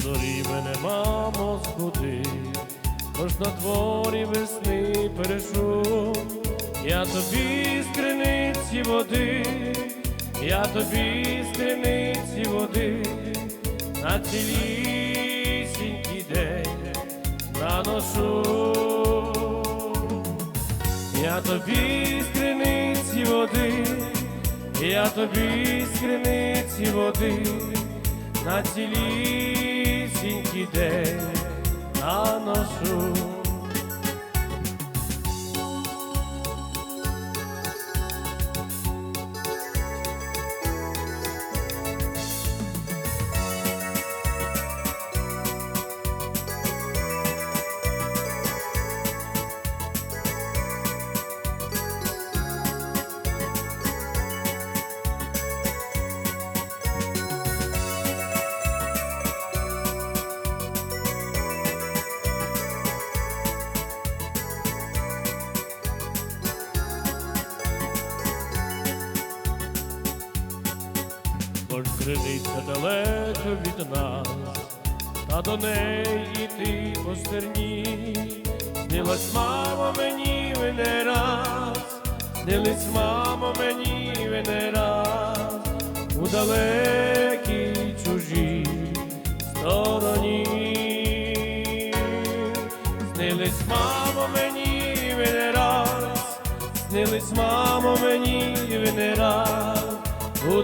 зорі мене, мамо, збуди, Тож на дворі весни перешу, я тобі з криниці води, я тобі з криниці води, на цілісінький день наношу. Я тобі з криниці води, я тобі з криниці води, на цілісінький день наношу. Хоч криниця далеко від нас, та до неї йти по стерні. Снилась мама мені ви не раз, снились мама мені ви не раз, у далекій чужій стороні. Снились мамо мені ви не раз, снились мамо мені ви не раз, у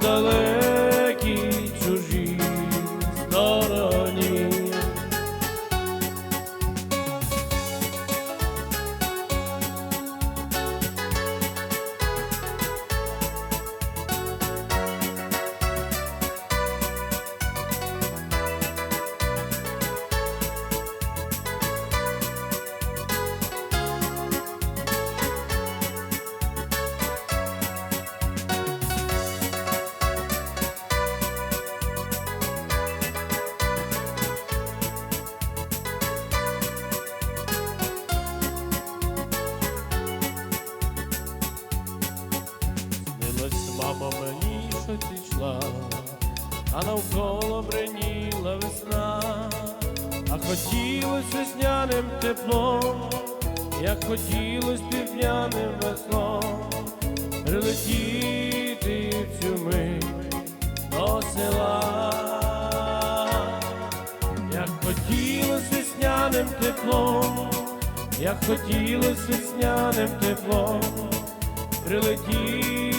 мама мені, що ти йшла, а навколо бреніла весна, а хотілось весняним теплом, як хотілось півдняним веслом, прилетіти в цю мить до села, як хотілось весняним теплом, як хотілось весняним теплом. Прилетіти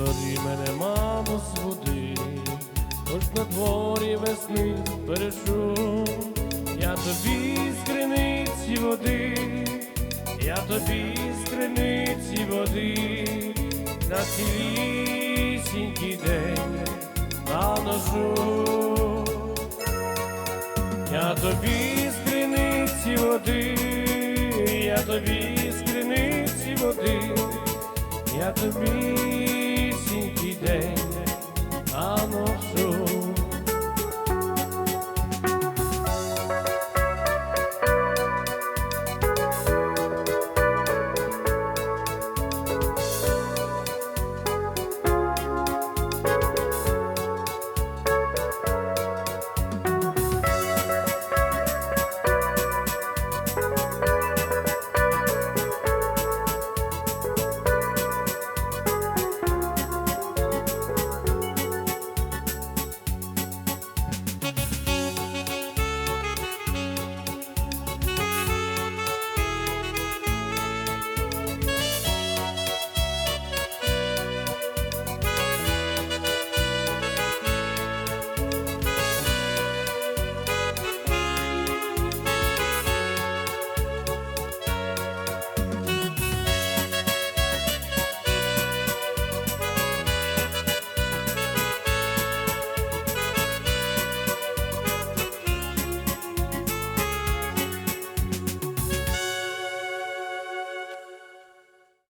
зорі мене, мамо, збуди, хоч на дворі весни перешу, я тобі з криниці води, я тобі з криниці води, на цілісінький день наношу. Я тобі з криниці води, я тобі з криниці води, я тобі day.